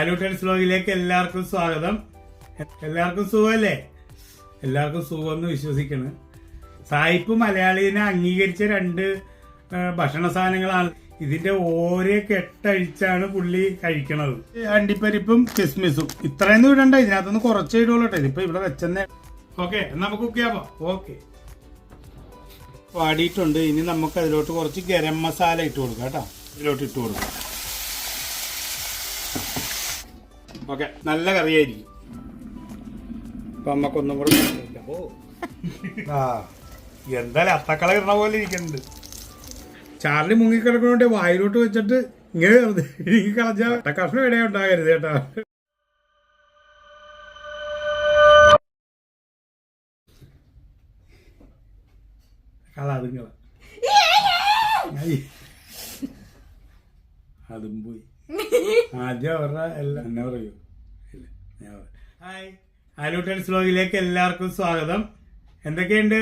ആലൂട്ടൻസ് വ്ലോഗിലേക്ക് എല്ലാവർക്കും സ്വാഗതം. എല്ലാവർക്കും സുഖമല്ലേ? എല്ലാവർക്കും സുഖമെന്ന് വിശ്വസിക്കുന്നു സായിപ്പ് മലയാളീനെ അംഗീകരിച്ച രണ്ട് ഭക്ഷണ സാധനങ്ങളാണ്. ഇതിന്റെ ഓരോ കെട്ടഴിച്ചാണ് പുള്ളി കഴിക്കണത്. അണ്ടിപ്പരിപ്പും കിസ്മിസും. ഇത്രയൊന്നും ഇടണ്ട ഇതിനകത്തൊന്ന് കുറച്ച് ഇടുള്ളൂ കേട്ടോ. ഇതിപ്പോ ഇവിടെ വെച്ചെന്നേ. ഓക്കെ നമുക്ക് കുക്ക് ചെയ്യാം ഓക്കെ വാടിയിട്ടുണ്ട്. ഇനി നമുക്ക് അതിലോട്ട് കുറച്ച് ഗരം മസാല ഇട്ട് കൊടുക്കാം കേട്ടോ. ഇതിലോട്ട് ഇട്ട് കൊടുക്കാം. ഓക്കെ നല്ല കറിയായിരിക്കും. അപ്പൊ നമുക്കൊന്നും കൂടെ ആ എന്തായാലും അത്തക്കള ഇടണ പോലെ ഇരിക്കുന്നുണ്ട് ചാർലി മുങ്ങിക്കിടക്കണോണ്ട് വായിലോട്ട് വെച്ചിട്ട് ഇങ്ങനെ കളഞ്ഞ കഷ്ണം ഇടയെ ഉണ്ടാകരുത് കേട്ടാ. കള അതും പോയി. ആദ്യം അവരുടെ എല്ലാം എന്നെ പറയാം. ഹായ്. ആലൂട്ടൻസ് വ്ലോഗിലേക്ക് എല്ലാവർക്കും സ്വാഗതം. എന്തൊക്കെയുണ്ട്?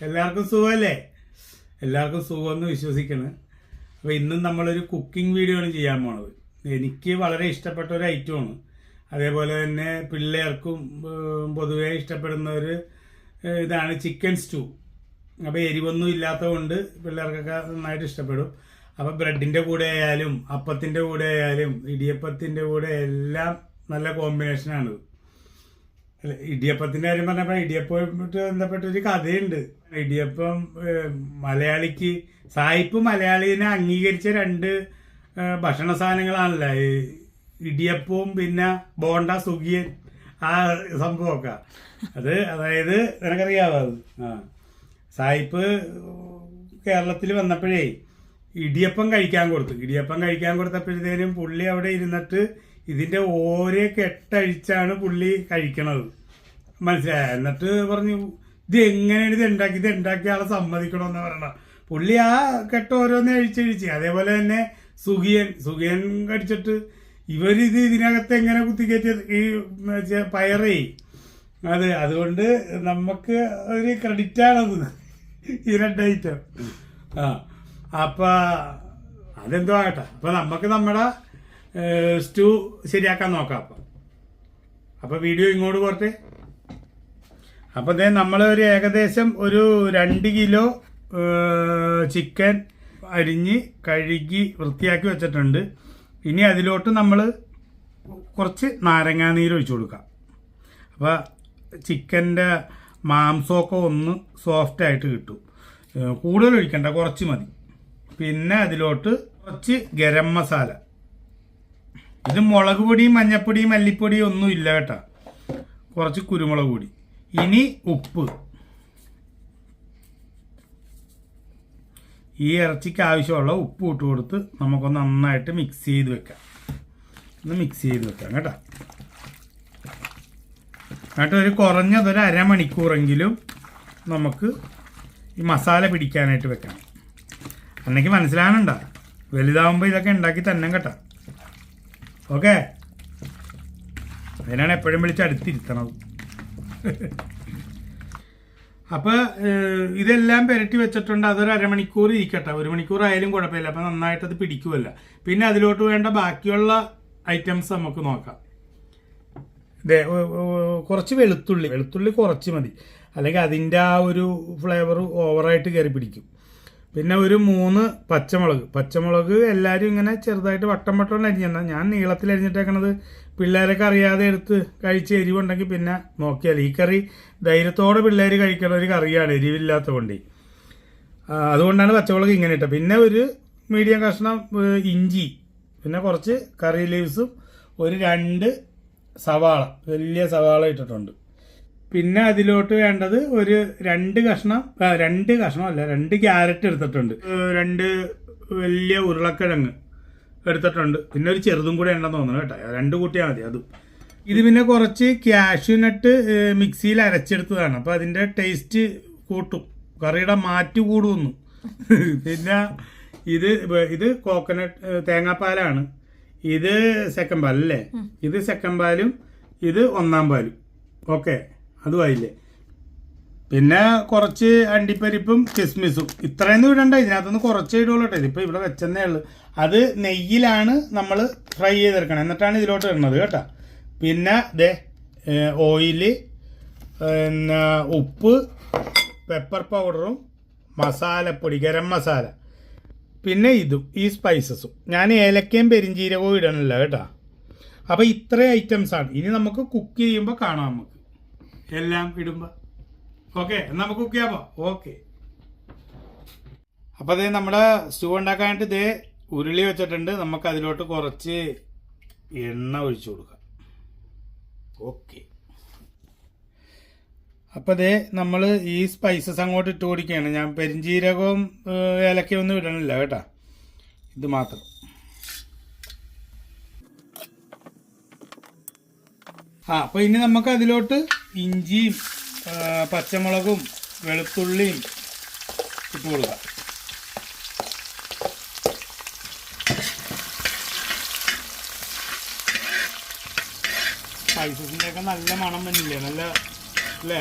എല്ലാവർക്കും സുഖമല്ലേ? എല്ലാവർക്കും സുഖമെന്ന് വിശ്വസിക്കുന്നു അപ്പോൾ ഇന്നും നമ്മളൊരു കുക്കിംഗ് വീഡിയോ ആണ് ചെയ്യാൻ പോണത്. എനിക്ക് വളരെ ഇഷ്ടപ്പെട്ട ഒരു ഐറ്റമാണ് അതേപോലെ തന്നെ പിള്ളേർക്കും പൊതുവെ ഇഷ്ടപ്പെടുന്ന ഒരു ഇതാണ് ചിക്കൻ സ്റ്റൂ അപ്പോൾ എരിവൊന്നും ഇല്ലാത്തതുകൊണ്ട് പിള്ളേർക്കൊക്കെ നന്നായിട്ട് ഇഷ്ടപ്പെടും. അപ്പോൾ ബ്രെഡിന്റെ കൂടെ ആയാലും അപ്പത്തിന്റെ കൂടെ ആയാലും ഇടിയപ്പത്തിന്റെ കൂടെ എല്ലാം നല്ല കോമ്പിനേഷനാണ് അല്ല ഇടിയപ്പത്തിന്റെ കാര്യം പറഞ്ഞപ്പോൾ ഇടിയപ്പമായിട്ട് ബന്ധപ്പെട്ട ഒരു കഥയുണ്ട്. ഇടിയപ്പം മലയാളിക്ക് സായിപ്പ് മലയാളിനെ അംഗീകരിച്ച രണ്ട് ഭക്ഷണ സാധനങ്ങളാണല്ലോ. ഇടിയപ്പവും പിന്നെ ബോണ്ട സുഖിയൻ ആ സംഭവമൊക്കെ. അത് അതായത് നിനക്കറിയാവോ അത്? ആ. സായിപ്പ് കേരളത്തിൽ വന്നപ്പോഴേ ഇടിയപ്പം കഴിക്കാൻ കൊടുത്തു. ഇടിയപ്പം കഴിക്കാൻ കൊടുത്തപ്പോഴത്തേനും പുള്ളി അവിടെ ഇരുന്നിട്ട് ഇതിന്റെ ഓരോ കെട്ടഴിച്ചാണ് പുള്ളി കഴിക്കണത്. മനസ്സിലായ? എന്നിട്ട് പറഞ്ഞു ഇത് എങ്ങനെയാണ് ഇത് ഉണ്ടാക്കി ഇത് ഉണ്ടാക്കിയ ആളെ സമ്മതിക്കണമെന്ന് പറയണം പുള്ളി ആ കെട്ട് ഓരോന്നേ അഴിച്ചഴിച്ച്. അതേപോലെ തന്നെ സുഖിയൻ. സുഖിയൻ കടിച്ചിട്ട് ഇവരിത് ഇതിനകത്ത് എങ്ങനെ കുത്തിക്കയറ്റിയത് ഈ പയറേ. അത് അതുകൊണ്ട് നമുക്ക് ഒരു ക്രെഡിറ്റാണത് ഈ രണ്ട് ഐറ്റം ആ. അപ്പൊ അതെന്തോ ആകട്ടെ. അപ്പൊ നമുക്ക് നമ്മുടെ സ്റ്റൂ ശരിയാക്കാൻ നോക്കാം. അപ്പം അപ്പൊ വീഡിയോ ഇങ്ങോട്ട് പോട്ടെ അപ്പൊ ദേ നമ്മൾ ഒരു ഏകദേശം ഒരു രണ്ട് കിലോ ചിക്കൻ അരിഞ്ഞ് കഴുകി വൃത്തിയാക്കി വെച്ചിട്ടുണ്ട്. ഇനി അതിലോട്ട് നമ്മൾ കുറച്ച് നാരങ്ങാനീര് ഒഴിച്ചു കൊടുക്കാം. അപ്പോൾ ചിക്കന്റെ മാംസമൊക്കെ ഒന്ന് സോഫ്റ്റായിട്ട് കിട്ടും. കൂടുതൽ ഒഴിക്കണ്ട കുറച്ച് മതി. പിന്നെ അതിലോട്ട് കുറച്ച് ഗരം മസാല. ഇത് മുളക് പൊടിയും മഞ്ഞപ്പൊടിയും മല്ലിപ്പൊടിയും ഒന്നും ഇല്ല കേട്ടോ. കുറച്ച് കുരുമുളക് പൊടി. ഇനി ഉപ്പ്. ഈ ഇറച്ചിക്ക് ആവശ്യമുള്ള ഉപ്പ് ഇട്ട് കൊടുത്ത് നമുക്കൊന്ന് നന്നായിട്ട് മിക്സ് ചെയ്ത് വെക്കാം. ഒന്ന് മിക്സ് ചെയ്ത് വെക്കാം കേട്ടോ. എന്നിട്ട് ഒരു കുറഞ്ഞതൊരു അരമണിക്കൂറെങ്കിലും നമുക്ക് ഈ മസാല പിടിക്കാനായിട്ട് വെക്കണം. അന്നെങ്കിൽ മനസ്സിലാകണണ്ട വലുതാവുമ്പോൾ ഇതൊക്കെ ഉണ്ടാക്കി തന്നെ കേട്ടോ. ഓക്കെ? അതിനാണ് എപ്പോഴും വിളിച്ച് അടുത്തിരുത്തണത്. അപ്പോൾ ഇതെല്ലാം പുരട്ടി വെച്ചിട്ടുണ്ട് അതൊരു അരമണിക്കൂർ ഇരിക്കട്ടെ. ഒരു മണിക്കൂർ ആയാലും കുഴപ്പമില്ല. അപ്പോൾ നന്നായിട്ടത് പിടിക്കുമല്ല പിന്നെ അതിലോട്ട് വേണ്ട ബാക്കിയുള്ള ഐറ്റംസ് നമുക്ക് നോക്കാം. ഒ- കുറച്ച് വെളുത്തുള്ളി. വെളുത്തുള്ളി കുറച്ച് മതി. അല്ലെങ്കിൽ അതിന്റെ ആ ഒരു ഫ്ലേവർ ഓവറായിട്ട് കയറി പിടിക്കും. പിന്നെ ഒരു മൂന്ന് പച്ചമുളക്. പച്ചമുളക് എല്ലാവരും ഇങ്ങനെ ചെറുതായിട്ട് വട്ടം വട്ടം അരിഞ്ഞാൽ ഞാൻ നീളത്തിൽ അരിഞ്ഞിട്ടേക്കണത്. പിള്ളേരൊക്കെ അറിയാതെ എടുത്ത് കഴിച്ച് എരിവുണ്ടെങ്കിൽ പിന്നെ നോക്കിയാൽ ഈ കറി ധൈര്യത്തോടെ പിള്ളേർ കഴിക്കണ ഒരു കറിയാണ് എരിവില്ലാത്ത കൊണ്ടേ അതുകൊണ്ടാണ് പച്ചമുളക് ഇങ്ങനെ ഇട്ടത്. പിന്നെ ഒരു മീഡിയം കഷ്ണം ഇഞ്ചി. പിന്നെ കുറച്ച് കറി ലീവ്സും ഒരു രണ്ട് സവാള. വലിയ സവാള ഇട്ടിട്ടുണ്ട്. പിന്നെ അതിലോട്ട് വേണ്ടത് ഒരു രണ്ട് കഷ്ണം രണ്ട് കഷ്ണമല്ല രണ്ട് ക്യാരറ്റ് എടുത്തിട്ടുണ്ട്. രണ്ട് വലിയ ഉരുളക്കിഴങ്ങ് എടുത്തിട്ടുണ്ട്. പിന്നെ ഒരു ചെറുതും കൂടെ ഉണ്ടെന്ന് തോന്നുന്നു കേട്ടോ. രണ്ട് കൂട്ടിയാൽ മതി അതും. ഇത് പിന്നെ കുറച്ച് ക്യാഷ്യൂനട്ട് മിക്സിയിൽ അരച്ചെടുത്തതാണ്. അപ്പോൾ അതിന്റെ ടേസ്റ്റ് കൂട്ടും. കറിയുടെ മാറ്റ് കൂടുന്നു. പിന്നെ ഇത് ഇത് കോക്കനട്ട് തേങ്ങാപ്പാലാണ്. ഇത് സെക്കൻഡ് പാലല്ലേ ഇത് സെക്കൻഡ് പാലും ഇത് ഒന്നാം പാലും. ഓക്കെ അതുമായില്ലേ പിന്നെ കുറച്ച് അണ്ടിപ്പരിപ്പും കിസ്മിസും. ഇത്രയൊന്നും ഇടണ്ട. ഇതിനകത്തുനിന്ന് കുറച്ച് ഇടുള്ളൂ കേട്ടോ ഇതിപ്പോൾ ഇവിടെ വെച്ചെന്നേ ഉള്ളൂ. അത് നെയ്യിലാണ് നമ്മൾ ഫ്രൈ ചെയ്തെടുക്കണം. എന്നിട്ടാണ് ഇതിലോട്ട് ഇടുന്നത് കേട്ടോ. പിന്നെ ദേ ഓയിൽ പിന്നെ ഉപ്പ് പെപ്പർ പൗഡറും മസാലപ്പൊടി ഗരം മസാല. പിന്നെ ഇതും ഈ സ്പൈസസും ഞാൻ ഏലക്കയും പെരിഞ്ചീരകവും ഇടണില്ല കേട്ടോ. അപ്പോൾ ഇത്രയും ഐറ്റംസാണ് ഇനി നമുക്ക് കുക്ക് ചെയ്യുമ്പോൾ കാണാം നമുക്ക്. എല്ലാം ഇടുമ്പോൾ ഓക്കെ എന്നാൽ നമുക്ക് കുക്ക് ചെയ്യാമോ ഓക്കെ. അപ്പോൾ അതേ നമ്മൾ സ്റ്റൂ ഉണ്ടാക്കാനായിട്ട് ഇതേ ഉരുളി വെച്ചിട്ടുണ്ട്. നമുക്ക് അതിലോട്ട് കുറച്ച് എണ്ണ ഒഴിച്ചു കൊടുക്കാം. ഓക്കെ. അപ്പോൾ അതേ നമ്മൾ ഈ സ്പൈസസ് അങ്ങോട്ട് ഇട്ട് കൊടുക്കുകയാണ്. ഞാൻ പെരിഞ്ചീരകവും ഏലക്കയും ഒന്നും ഇടണില്ല കേട്ടോ. ഇത് മാത്രം. ആ അപ്പോൾ ഇനി നമുക്ക് അതിലോട്ട് ഇഞ്ചിയും പച്ചമുളകും വെളുത്തുള്ളിയും ഇട്ട് കൊടുക്കുക. സ്പൈസസിന്റെ ഒക്കെ നല്ല മണം വന്നില്ലേ? നല്ല അല്ലേ?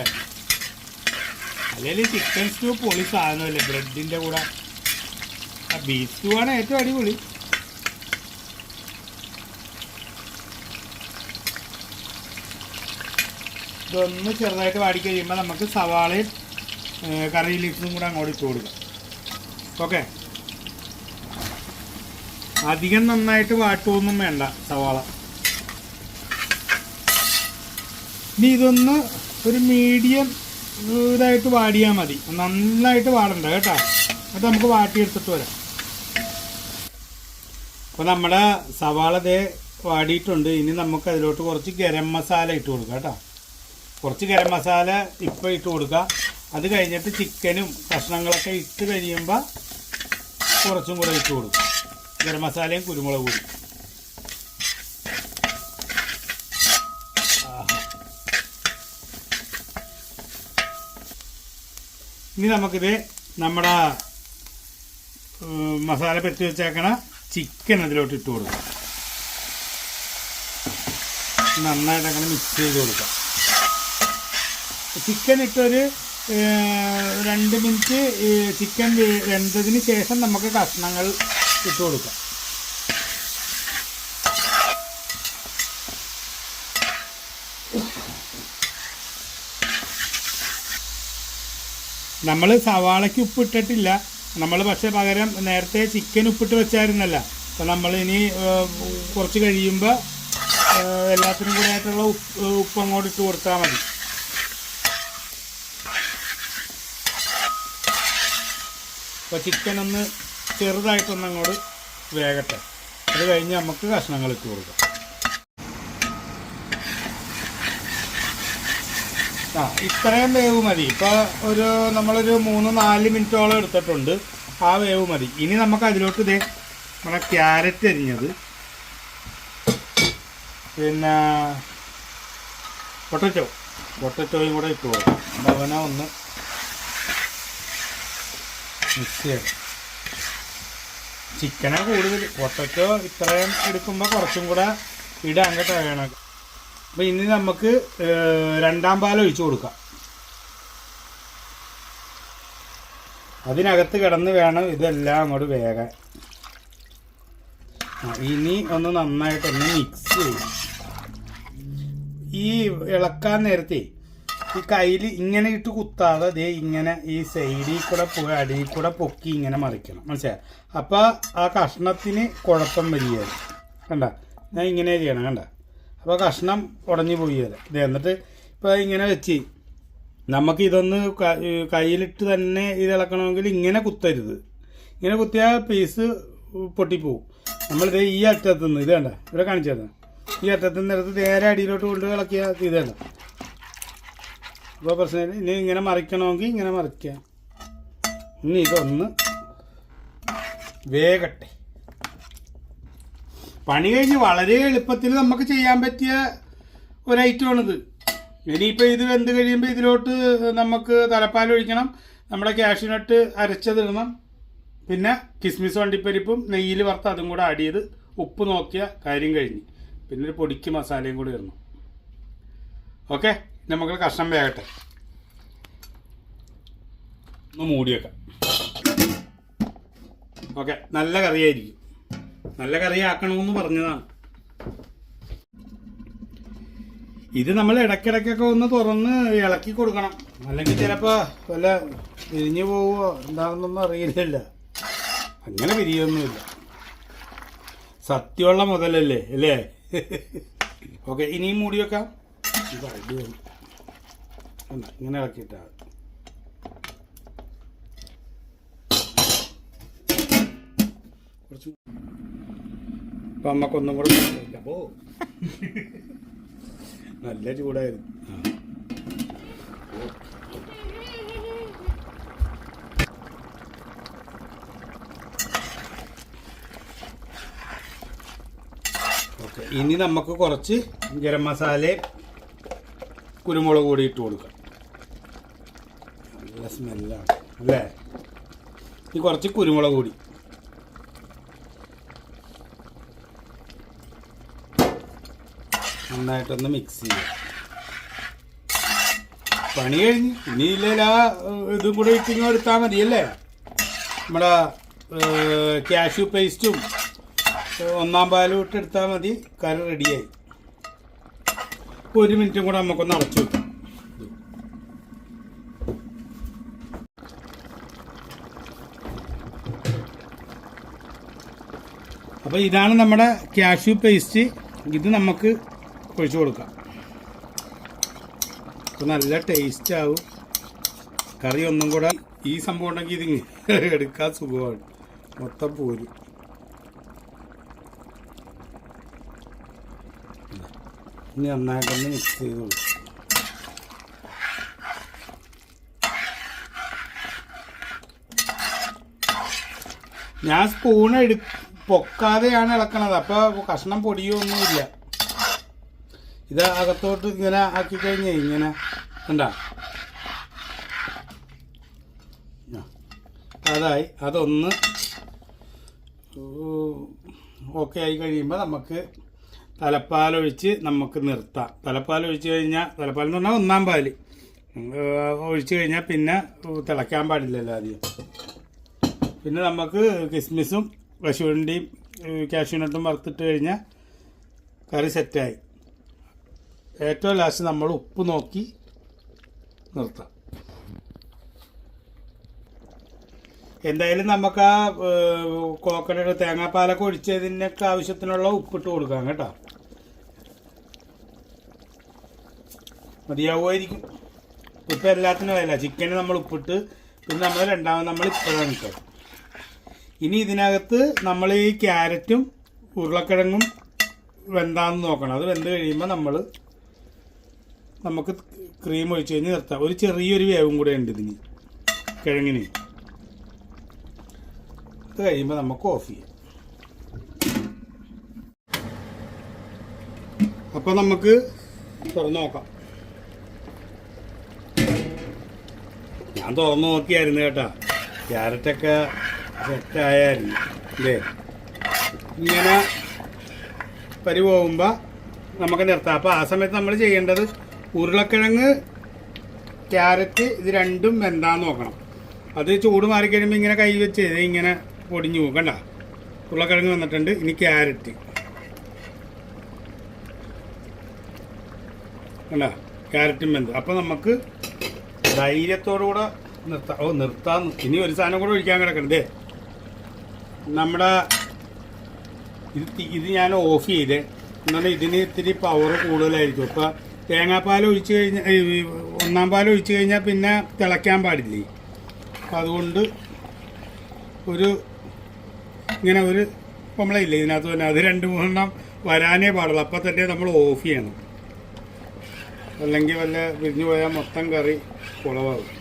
അല്ലെങ്കിൽ ചിക്കൻ സ്റ്റൂ പൊളി സാധനമല്ലേ? ബ്രെഡിന്റെ കൂടെ. ആ ബീഫ് സ്റ്റൂ ആണ് ഏറ്റവും അടിപൊളി. ഇതൊന്ന് ചെറുതായിട്ട് വാടി കഴിയുമ്പോൾ നമുക്ക് സവാളയും കറി ലീഫും കൂടെ അങ്ങോട്ട് ഇട്ട് കൊടുക്കാം. ഓക്കെ? അധികം നന്നായിട്ട് വാട്ടുമൊന്നും വേണ്ട സവാള. ഇനി ഇതൊന്ന് ഒരു മീഡിയം ഇതായിട്ട് വാടിയാൽ മതി. നന്നായിട്ട് വാടണ്ട കേട്ടോ. എന്നിട്ട് നമുക്ക് വാട്ടിയെടുത്തിട്ട് വരാം. അപ്പോൾ നമ്മുടെ സവാള ദേ വാടിയിട്ടുണ്ട്. ഇനി നമുക്ക് അതിലോട്ട് കുറച്ച് ഗരം മസാല ഇട്ട് കൊടുക്കാം കേട്ടോ. കുറച്ച് ഗരം മസാല ഇപ്പോൾ ഇട്ട് കൊടുക്കുക. അത് കഴിഞ്ഞിട്ട് ചിക്കനും കഷ്ണങ്ങളൊക്കെ ഇട്ട് കഴിയുമ്പോൾ കുറച്ചും കൂടെ ഇട്ട് കൊടുക്കും ഗരം മസാലയും കുരുമുളക് കൂടി. ഇനി നമുക്കിത് നമ്മുടെ മസാല പെറ്റി വെച്ചേക്കണ ചിക്കൻ അതിലോട്ട് ഇട്ട് കൊടുക്കാം. നന്നായിട്ട് അങ്ങനെ മിക്സ് ചെയ്ത് കൊടുക്കാം. ചിക്കൻ ഇട്ടൊരു രണ്ട് മിനിറ്റ് ചിക്കൻ വെന്തതിന് ശേഷം നമുക്ക് കഷ്ണങ്ങൾ ഇട്ട് കൊടുക്കാം. നമ്മൾ സവാളയ്ക്ക് ഉപ്പിട്ടിട്ടില്ല. നമ്മൾ പക്ഷേ പകരം നേരത്തെ ചിക്കൻ ഉപ്പിട്ട് വെച്ചായിരുന്നല്ല. അപ്പം നമ്മൾ ഇനി കുറച്ച് കഴിയുമ്പോൾ എല്ലാത്തിനും കൂടെ ആയിട്ടുള്ള ഉപ്പ് ഉപ്പ് അങ്ങോട്ട് ഇട്ട് കൊടുത്താൽ മതി. അപ്പോൾ ചിക്കൻ ഒന്ന് ചെറുതായിട്ടൊന്ന് അങ്ങോട്ട് വേകട്ടെ. അത് കഴിഞ്ഞ് നമുക്ക് കഷ്ണങ്ങൾ ഇട്ട് കൊടുക്കാം. ആ ഇത്രയും വേവ് മതി. ഇപ്പോൾ ഒരു നമ്മളൊരു മൂന്ന് നാല് മിനിറ്റോളം എടുത്തിട്ടുണ്ട്. ആ വേവ് മതി. ഇനി നമുക്ക് അതിലോട്ട് ഇതേ നമ്മുടെ ക്യാരറ്റ് അരിഞ്ഞത്. പിന്നെ പൊട്ടറ്റോ. പൊട്ടറ്റോയും കൂടെ ഇട്ട് കൊടുക്കാം. ഭവന ഒന്ന് മിക്സ് ചെയ്യണം ചിക്കനാണ് കൂടുതൽ പൊട്ടറ്റോ ഇത്രയും എടുക്കുമ്പോൾ കുറച്ചും കൂടെ ഇടാൻ കേട്ടോ വേണം അപ്പോൾ ഇനി നമുക്ക് രണ്ടാം പാൽ ഒഴിച്ചു കൊടുക്കാം. അതിനകത്ത് കിടന്ന് വേണം ഇതെല്ലാം അങ്ങോട്ട് വേകാൻ. ഇനി ഒന്ന് നന്നായിട്ടൊന്ന് മിക്സ് ചെയ്യും ഈ ഇളക്കാൻ നേരത്തെ ഈ കയ്യിൽ ഇങ്ങനെ ഇട്ട് കുത്താതെ ദേ ഇങ്ങനെ ഈ സൈഡിൽ കൂടെ പോയി അടിയിൽ കൂടെ പൊക്കി ഇങ്ങനെ മറിക്കണം. മനസ്സിലായി? അപ്പോൾ ആ കഷ്ണത്തിന് കുഴപ്പം വരികയാണ്. കണ്ട? ഞാൻ ഇങ്ങനെ ചെയ്യണം കണ്ട? അപ്പോൾ കഷ്ണം ഉടഞ്ഞു പോയി വരെ ഇത് എന്നിട്ട് ഇപ്പോൾ ഇങ്ങനെ വെച്ച് നമുക്ക് ഇതൊന്ന് കയ്യിലിട്ട് തന്നെ ഇത് ഇളക്കണമെങ്കിൽ ഇങ്ങനെ കുത്തരുത്. ഇങ്ങനെ കുത്തിയാൽ പീസ് പൊട്ടിപ്പോവും. നമ്മളിത് ഈ അറ്റത്തുനിന്ന് ഇത് കണ്ട? ഇവിടെ കാണിച്ചു തന്നെ ഈ അറ്റത്തുനിന്ന് എടുത്ത് നേരെ അടിയിലോട്ട് കൊണ്ട് ഇളക്കിയാൽ ഇത് കണ്ട? അപ്പോൾ പ്രശ്നമില്ല ഇനി ഇങ്ങനെ മറിക്കണമെങ്കിൽ ഇങ്ങനെ മറിക്കാം ഇനി ഇതൊന്ന് വേഗട്ടെ. പണി കഴിഞ്ഞ് വളരെ എളുപ്പത്തിൽ നമുക്ക് ചെയ്യാൻ പറ്റിയ ഒരു ഐറ്റമാണിത് ഇനിയിപ്പോൾ ഇത് വെന്ത് കഴിയുമ്പോൾ ഇതിലോട്ട് നമുക്ക് തലപ്പാൽ ഒഴിക്കണം. നമ്മുടെ കാഷ്യൂനട്ട് അരച്ചതിടണം പിന്നെ കിസ്മിസ് വണ്ടിപ്പരിപ്പും നെയ്യിൽ വറുത്ത് അതും കൂടെ ആഡ് ചെയ്ത് ഉപ്പ് നോക്കിയ കാര്യം കഴിഞ്ഞ്. പിന്നെ ഒരു പൊടിക്ക് മസാലയും കൂടി ഇടണം. ഓക്കെ? നമുക്ക് കഷ്ണം വേകട്ടെ. ഒന്ന് മൂടി വെക്കാം. ഓക്കെ നല്ല കറിയായിരിക്കും. നല്ല കറി ആക്കണമെന്ന് പറഞ്ഞതാണ്. ഇത് നമ്മൾ ഇടയ്ക്കിടയ്ക്കൊക്കെ ഒന്ന് തുറന്ന് ഇളക്കി കൊടുക്കണം. അല്ലെങ്കിൽ ചിലപ്പോൾ വല്ല പിരിഞ്ഞു പോവോ എന്താണെന്നൊന്നും അറിയില്ല അങ്ങനെ പിരിയൊന്നുമില്ല സത്യമുള്ള മുതലല്ലേ അല്ലേ? ഓക്കെ ഇനിയും മൂടി വെക്കാം. കണ്ടോ? ഇങ്ങനെ ഇളക്കിയിട്ടാ മതി. കുറച്ച് അപ്പൊ അമ്മക്കൊന്നും കൂടെ കുഴപ്പമില്ല. അപ്പോ നല്ല ചൂടായിരുന്നു. ഓക്കെ ഇനി നമുക്ക് കുറച്ച് ഗരം മസാലയും കുരുമുളക് കൂടി ഇട്ട് കൊടുക്കാം സ്മെല്ലാണ് അല്ലേ? ഇനി കുറച്ച് കുരുമുളക് കൂടി. നന്നായിട്ടൊന്ന് മിക്സ് ചെയ്യുക. പണി കഴിഞ്ഞ് ഇനി ഇല്ല ഇതും കൂടെ ഇട്ടിങ്ങ് എടുത്താൽ മതി അല്ലേ? നമ്മുടെ ക്യാഷ്യൂ പേസ്റ്റും ഒന്നാം പാലും ഇട്ടെടുത്താൽ മതി കറി റെഡിയായി ഒരു മിനിറ്റും കൂടെ നമുക്കൊന്ന് അടച്ചു വെക്കാം. അപ്പോൾ ഇതാണ് നമ്മുടെ കാഷ്യൂ പേസ്റ്റ് ഇത് നമുക്ക് ഒഴിച്ചു കൊടുക്കാം. അപ്പോൾ നല്ല ടേസ്റ്റ് ആവും. കറി ഒന്നും കൂടെ ഈ സംഭവം ഉണ്ടെങ്കിൽ ഇത് എടുക്കാൻ സുഖമാണ്. മൊത്തം പോരും. ഇനി നന്നായിട്ടൊന്ന് മിക്സ് ചെയ്ത് ഞാൻ സ്പൂൺ എടു പൊക്കാതെയാണ് ഇളക്കണത്. അപ്പോൾ കഷ്ണം പൊടിയൊന്നുമില്ല. ഇത് അകത്തോട്ട് ഇങ്ങനെ ആക്കി കഴിഞ്ഞേ ഇങ്ങനെ ആ. അതായി. അതൊന്ന് ഓക്കെ ആയി കഴിയുമ്പോൾ നമുക്ക് തലപ്പാലൊഴിച്ച് നമുക്ക് നിർത്താം. തലപ്പാൽ ഒഴിച്ച് കഴിഞ്ഞാൽ തലപ്പാൽ എന്ന് പറഞ്ഞാൽ ഒന്നാം പാൽ. ഒഴിച്ച് കഴിഞ്ഞാൽ പിന്നെ തിളയ്ക്കാൻ പാടില്ലല്ലോ ആദ്യം. പിന്നെ നമുക്ക് കിസ്മിസും കശുവണ്ടിയും കാഷ്യൂനട്ടും വറുത്തിട്ട് കഴിഞ്ഞാൽ കറി സെറ്റായി. ഏറ്റവും ലാസ്റ്റ് നമ്മൾ ഉപ്പ് നോക്കി നിർത്താം. എന്തായാലും നമുക്ക് ആ കോക്കനട്ട് തേങ്ങാപ്പാലൊക്കെ ഒഴിച്ചതിനൊക്കെ ആവശ്യത്തിനുള്ള ഉപ്പിട്ട് കൊടുക്കാം കേട്ടോ. മതിയാവുമായിരിക്കും. ഇപ്പം എല്ലാത്തിനും അല്ല ചിക്കന് നമ്മൾ ഉപ്പിട്ട് പിന്നെ നമ്മൾ രണ്ടാമത് നമ്മൾ ഇപ്പോഴാണ് ഇട്ടത്. ഇനി ഇതിനകത്ത് നമ്മൾ ഈ ക്യാരറ്റും ഉരുളക്കിഴങ്ങും വെന്താന്ന് നോക്കണം. അത് വെന്ത് കഴിയുമ്പോൾ നമ്മൾ നമുക്ക് ക്രീം ഒഴിച്ച് കഴിഞ്ഞ് നിർത്താം. ഒരു ചെറിയൊരു വേവും കൂടെ ഉണ്ട് ഇതിന് കിഴങ്ങിന്. അത് കഴിയുമ്പോൾ നമുക്ക് ഓഫ് ചെയ്യാം. അപ്പോൾ നമുക്ക് തുറന്നു നോക്കാം. ഞാൻ തുറന്നു നോക്കിയായിരുന്നു കേട്ടാ. ക്യാരറ്റൊക്കെ സെറ്റായായിരുന്നു അല്ലേ? ഇങ്ങനെ പരി പോകുമ്പോൾ നമുക്ക് നിർത്താം. അപ്പോൾ ആ സമയത്ത് നമ്മൾ ചെയ്യേണ്ടത് ഉരുളക്കിഴങ്ങ് ക്യാരറ്റ് ഇത് രണ്ടും വെന്താന്ന് നോക്കണം. അത് ചൂട് മാറിക്കഴിയുമ്പോൾ ഇങ്ങനെ കൈ വെച്ച് ഇങ്ങനെ പൊടിഞ്ഞു പോകും. കണ്ട? ഉരുളക്കിഴങ്ങ് വന്നിട്ടുണ്ട്. ഇനി ക്യാരറ്റ്. കണ്ട? ക്യാരറ്റും വെന്ത്. അപ്പോൾ നമുക്ക് ധൈര്യത്തോടുകൂടെ നിർത്താം. ഓ നിർത്താം. ഇനി ഒരു സാധനം കൂടെ ഒഴിക്കാൻ കിടക്കണം ദേ നമ്മുടെ ഇത് ഇത് ഞാൻ ഓഫ് ചെയ്തേ. എന്നാൽ ഇതിന് ഇത്തിരി പവർ കൂടുതലായിരിക്കും. അപ്പോൾ തേങ്ങാപ്പാൽ ഒഴിച്ച് കഴിഞ്ഞാൽ ഒന്നാം പാൽ ഒഴിച്ച് കഴിഞ്ഞാൽ പിന്നെ തിളയ്ക്കാൻ പാടില്ലേ? അപ്പം അതുകൊണ്ട് ഒരു ഇങ്ങനെ ഒരു നമ്മളയില്ലേ ഇതിനകത്ത് തന്നെ. അത് രണ്ട് മൂന്നെണ്ണം വരാനേ പാടുള്ളൂ. അപ്പം തന്നെ നമ്മൾ ഓഫ് ചെയ്യണം. അല്ലെങ്കിൽ വല്ല വിരിഞ്ഞു പോയാൽ മൊത്തം കറി കുളവാകും.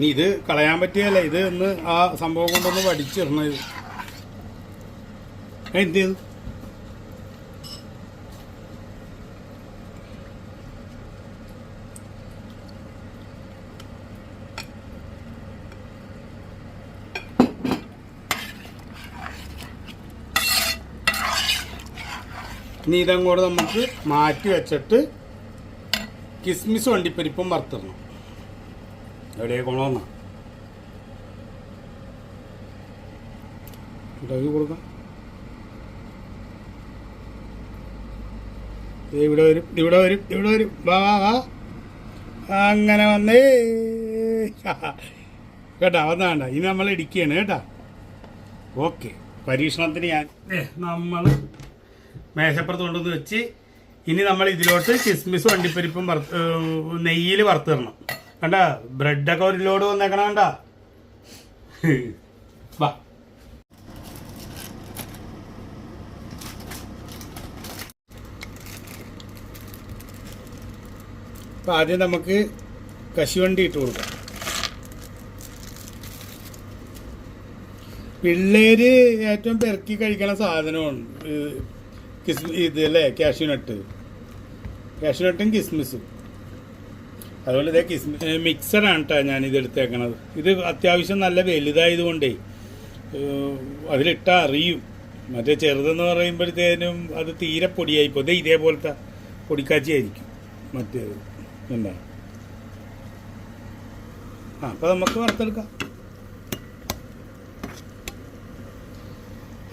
നീ ഇത് കളയാൻ പറ്റിയല്ല ഇത് ഒന്ന് ആ സംഭവം കൊണ്ടൊന്ന് പഠിച്ചിടണം ഇത്. എന്ത് ചെയ്തു? ഇനി ഇതങ്ങോട്ട് നമുക്ക് മാറ്റി വെച്ചിട്ട് കിസ്മിസ് വണ്ടിപ്പരിപ്പും വറുത്തിടണം. എവിടെ കൊള്ളാം ഇത് കൊടുക്കാം. ദേ ഇവിടെ വരും ഇവിടെ വരും ഇവിടെ വരും. വാ വാ വാ. അങ്ങനെ വന്നേ. കേട്ടാ വന്നാണ്ട ഇനി നമ്മൾ ഇടിക്കുകയാണ് കേട്ടാ. ഓക്കെ. പരീക്ഷണത്തിന് ഞാൻ നമ്മൾ മേശപ്പുറത്ത് കൊണ്ടുവന്ന് വെച്ച് ഇനി നമ്മൾ ഇതിലോട്ട് കിസ്മിസും അണ്ടിപ്പരിപ്പും വറുത്ത് നെയ്യിൽ വറുത്തിടണം. കണ്ട? ബ്രെഡൊക്കെ ഒരു ലോഡ് വന്നേക്കണം കണ്ട? വാ. ആദ്യം നമുക്ക് കശുവണ്ടി ഇട്ട് കൊടുക്കാം. പിള്ളേര് ഏറ്റവും പെറുക്കി കഴിക്കണ സാധനമാണ് കിസ്മി ഇത് അല്ലേ? കാഷ്യൂനട്ട് കാഷ്യൂനട്ടും കിസ്മിസും അതുപോലെ ഇതേ കിസ്മി മിക്സറാണ് കേട്ടോ ഞാൻ ഇത് എടുത്തേക്കണത്. ഇത് അത്യാവശ്യം നല്ല വലുതായതുകൊണ്ടേ അതിലിട്ടാൽ അറിയും. മറ്റേ ചെറുതെന്ന് പറയുമ്പോഴത്തേനും അത് തീരെ പൊടിയായി പോ ദേ ഇതേപോലത്തെ പൊടിക്കാച്ചിയായിരിക്കും മറ്റേത്. എന്താ? ആ അപ്പോൾ നമുക്ക് വറുത്തെടുക്കാം.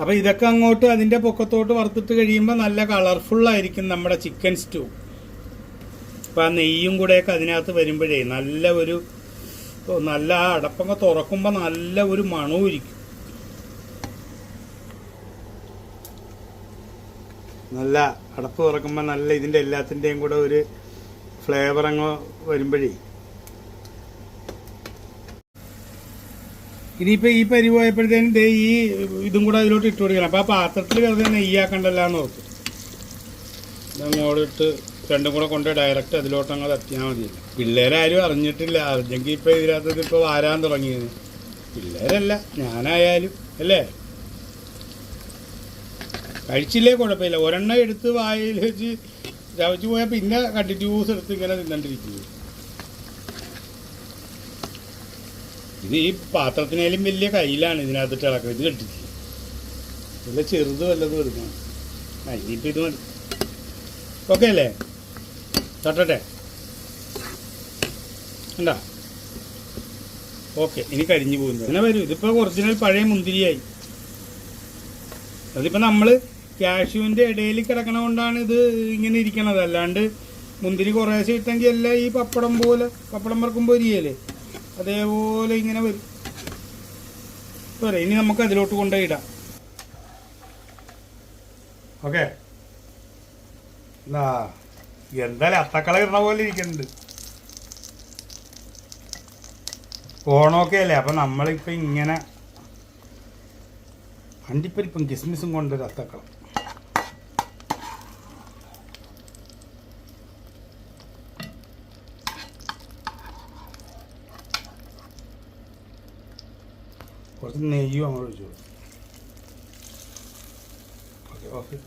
അപ്പോൾ ഇതൊക്കെ അങ്ങോട്ട് അതിന്റെ പൊക്കത്തോട്ട് വറുത്തിട്ട് കഴിയുമ്പോൾ നല്ല കളർഫുള്ളായിരിക്കും നമ്മുടെ ചിക്കൻ സ്റ്റൂ അപ്പോൾ ആ നെയ്യും കൂടെയൊക്കെ അതിനകത്ത് വരുമ്പോഴേ നല്ല ഒരു നല്ല അടപ്പങ്ങ് തുറക്കുമ്പോൾ നല്ല ഒരു മണവും ഇരിക്കും. നല്ല അടപ്പ് തുറക്കുമ്പോൾ നല്ല ഇതിന്റെ എല്ലാത്തിന്റെയും കൂടെ ഒരു ഫ്ലേവർ അങ്ങ് വരുമ്പോഴേ ഇനിയിപ്പോൾ ഈ പരി പോയപ്പോഴത്തേനും ദേ ഈ ഇതും കൂടെ അതിലോട്ട് ഇട്ട് കൊടുക്കണം. അപ്പോൾ ആ പാത്രത്തിൽ വെറുതെ നെയ്യാക്കണ്ടല്ലോ എന്ന് ഓർത്തു. ഇതങ്ങോട്ട് ഇട്ട് രണ്ടും കൂടെ കൊണ്ട് ഡയറക്റ്റ് അതിലോട്ട് അങ്ങ് എത്തിയാൽ മതി. പിള്ളേരാരും അറിഞ്ഞിട്ടില്ല. അറിഞ്ഞെങ്കിൽ ഇപ്പോൾ ഇതിനകത്ത് ഇപ്പോൾ വാരാൻ തുടങ്ങിയത്. പിള്ളേരല്ല ഞാനായാലും അല്ലേ? കഴിച്ചില്ലേ കുഴപ്പമില്ല. ഒരെണ്ണം എടുത്ത് വായിൽ വെച്ച് ചവച്ച് പോയാൽ പിന്നെ കണ്ടിന്യൂസ് എടുത്ത് ഇങ്ങനെ തിന്നണ്ടിരിക്കുന്നു. ഇത് ഈ പാത്രത്തിനേലും വലിയ കയ്യിലാണ് ഇതിനകത്തിട്ട് ഇളക്കുക ഇത് കെട്ടിച്ച് ഇതിൽ ചെറുത് വല്ലതും എടുക്കണം. ആ ഇനിയിപ്പോൾ ഇത് മതി. ഓക്കെ അല്ലേ? തട്ടട്ടെ. ഉണ്ടാ ഓക്കെ ഇനി കരിഞ്ഞു പോകുന്നു അങ്ങനെ വരും ഇതിപ്പോൾ ഒറിജിനൽ പഴയ മുന്തിരിയായി. അതിപ്പോൾ നമ്മൾ കാഷ്യൂവിന്റെ ഇടയിൽ കിടക്കണ കൊണ്ടാണ് ഇത് ഇങ്ങനെ ഇരിക്കണത്. അല്ലാണ്ട് മുന്തിരി കുറേശ്ശെ ഇട്ടെങ്കിൽ എല്ലാം ഈ പപ്പടം പോലെ പപ്പടം വറക്കുമ്പോൾ ഇരിയല്ലേ അതേപോലെ ഇങ്ങനെ വരും. പോരെ ഇനി നമുക്ക് അതിലോട്ട് കൊണ്ടുപോയി ഇടാം ഓക്കെ എന്തായാലും അത്തക്കള ഇടണ പോലെ ഇരിക്കുന്നുണ്ട്. ഓണമൊക്കെ അല്ലേ? അപ്പം നമ്മളിപ്പോൾ ഇങ്ങനെ വണ്ടിപ്പരിപ്പം കിസ്മിസും കൊണ്ടൊരു അത്തക്കളം. ഓക്കെ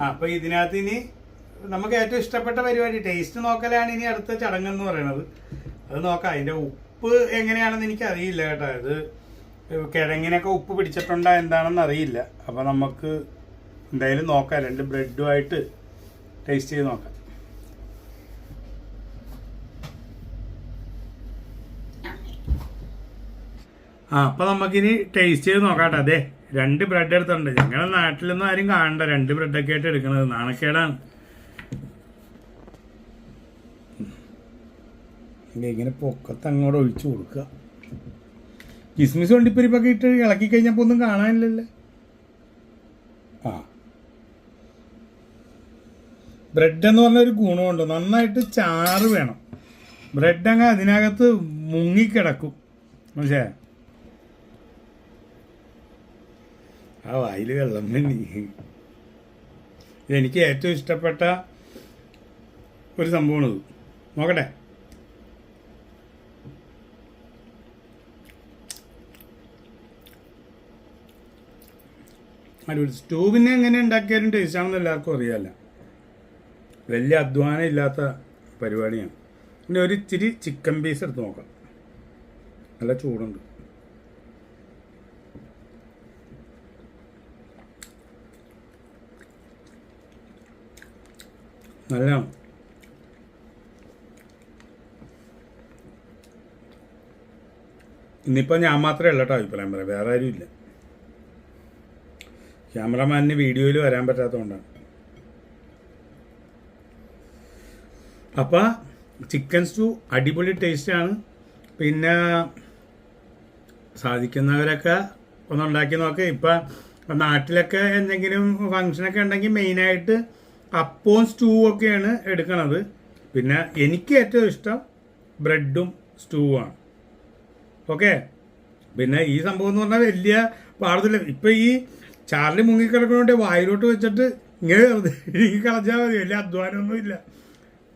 ആ ഇതിനകത്ത് ഇനി നമുക്ക് ഏറ്റവും ഇഷ്ടപ്പെട്ട പരിപാടി ടേസ്റ്റ് നോക്കലാണ് ഇനി അടുത്ത ചടങ്ങെന്ന് പറയുന്നത് അത് നോക്കാം അതിന്റെ ഉപ്പ് എങ്ങനെയാണെന്ന് എനിക്കറിയില്ല കേട്ടോ. അത് കിഴങ്ങിനൊക്കെ ഉപ്പ് പിടിച്ചിട്ടുണ്ടോ എന്താണെന്ന് അറിയില്ല. അപ്പോൾ നമുക്ക് എന്തായാലും നോക്കാം രണ്ട് ബ്രെഡുമായിട്ട് ടേസ്റ്റ് ചെയ്ത് നോക്കാം. ആ അപ്പോൾ നമുക്കിനി ടേസ്റ്റ് ചെയ്ത് നോക്കാം കേട്ടോ അതെ രണ്ട് ബ്രെഡ് എടുത്തിട്ടുണ്ട്. ഞങ്ങളുടെ നാട്ടിലൊന്നും ആരും കാണണ്ട. രണ്ട് ബ്രെഡൊക്കെ ആയിട്ട് എടുക്കണത് നാണക്കേടാണ്. ഇങ്ങനെ പൊക്കത്ത് അങ്ങോട്ട് ഒഴിച്ചു കൊടുക്കുക. കിസ്മിസ് വണ്ടിപ്പരിപ്പൊക്കെ ഇട്ട് ഇളക്കി കഴിഞ്ഞപ്പോൾ ഒന്നും കാണാനില്ലല്ലേ? ആ. ബ്രെഡ് എന്ന് പറഞ്ഞ ഒരു ഗുണമുണ്ട്. നന്നായിട്ട് ചാറ് വേണം. ബ്രെഡ് അങ്ങ് അതിനകത്ത് മുങ്ങിക്കിടക്കും. മനസ്സിലായോ? ആ വായിൽ വെള്ളം വേണ്ടി എനിക്ക് ഏറ്റവും ഇഷ്ടപ്പെട്ട ഒരു സംഭവമാണിത് നോക്കട്ടെ. അടിപൊളി. സ്റ്റൂവിനെ എങ്ങനെ ഉണ്ടാക്കിയാലും ടേസ്റ്റ് ആണെന്ന് എല്ലാവർക്കും അറിയാമല്ല വലിയ അധ്വാനം ഇല്ലാത്ത പരിപാടിയാണ്. പിന്നെ ഒരു ഇച്ചിരി ചിക്കൻ പീസ് എടുത്ത് നോക്കാം. നല്ല ചൂടുണ്ട്. നല്ലതാണ് ഇന്നിപ്പോൾ ഞാൻ മാത്രമേ ഉള്ളട്ടോ അഭിപ്രായം പറയാം വേറെ ആരും ഇല്ല. ക്യാമറമാനിന് വീഡിയോയിൽ വരാൻ പറ്റാത്തതുകൊണ്ടാണ്. അപ്പോൾ ചിക്കൻ സ്റ്റൂ അടിപൊളി ടേസ്റ്റാണ് പിന്നെ സാധിക്കുന്നവരൊക്കെ ഒന്ന് ഉണ്ടാക്കി നോക്ക്. ഇപ്പം നാട്ടിലൊക്കെ എന്തെങ്കിലും ഫങ്ഷനൊക്കെ ഉണ്ടെങ്കിൽ മെയിനായിട്ട് അപ്പവും സ്റ്റൂ ഒക്കെയാണ് എടുക്കണത്. പിന്നെ എനിക്ക് ഏറ്റവും ഇഷ്ടം ബ്രെഡും സ്റ്റൂവാണ് ഓക്കെ? പിന്നെ ഈ സംഭവം എന്ന് പറഞ്ഞാൽ വലിയ പാടത്തില്ല. ഇപ്പം ഈ ചാർലി മുങ്ങിക്കിടക്കുന്നോണ്ട് വായിലോട്ട് വെച്ചിട്ട് ഇങ്ങനെ എനിക്ക് കളഞ്ഞാൽ മതി. വലിയ അധ്വാനമൊന്നും ഇല്ല.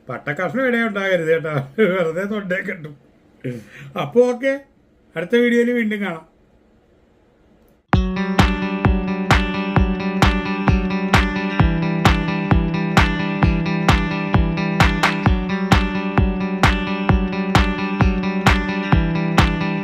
പട്ടക്കഷ്ണം ഇടയെ ഉണ്ടാകരുത് കേട്ടോ. വെറുതെ തൊണ്ടേ കിട്ടും. അപ്പോൾ ഓക്കെ. അടുത്ത വീഡിയോയിൽ വീണ്ടും കാണാം.